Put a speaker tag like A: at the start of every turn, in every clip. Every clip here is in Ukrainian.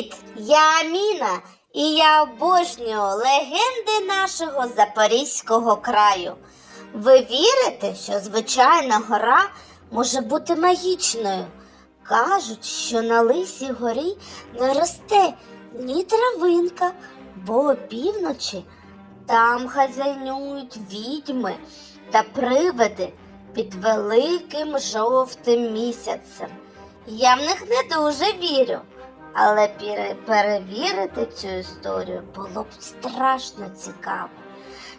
A: Привіт! Я Аміна, і я обожнюю легенди нашого Запорізького краю. Ви вірите, що звичайна гора може бути магічною? Кажуть, що на лисій горі не росте ні травинка, бо опівночі там хазяйнують відьми та привиди під великим жовтим місяцем. Я в них не дуже вірю, але перевірити цю історію було б страшно цікаво.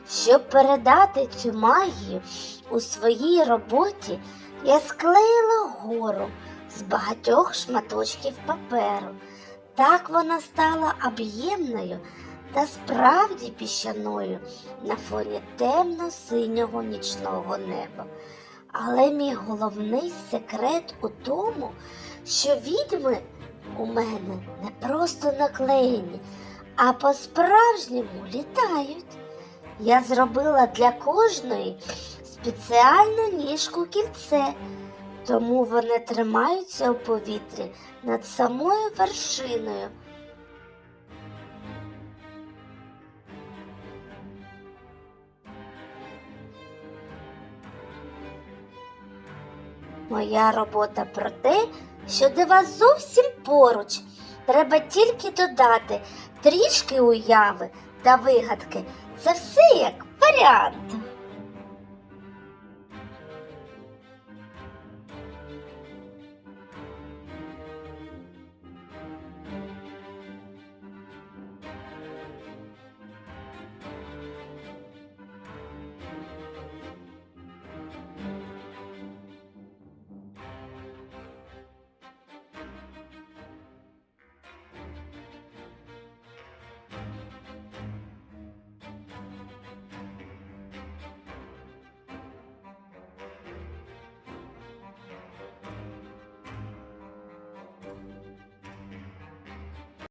A: Щоб передати цю магію у своїй роботі, я склеїла гору з багатьох шматочків паперу. Так вона стала об'ємною та справді піщаною на фоні темно-синього нічного неба. Але мій головний секрет у тому, що відьми у мене не просто наклеєні, а по-справжньому літають. Я зробила для кожної спеціальну ніжку кільце, тому вони тримаються у повітрі над самою вершиною. Моя робота про те, що дива зовсім поруч. Треба тільки додати трішки уяви та вигадки. Це все як варіант.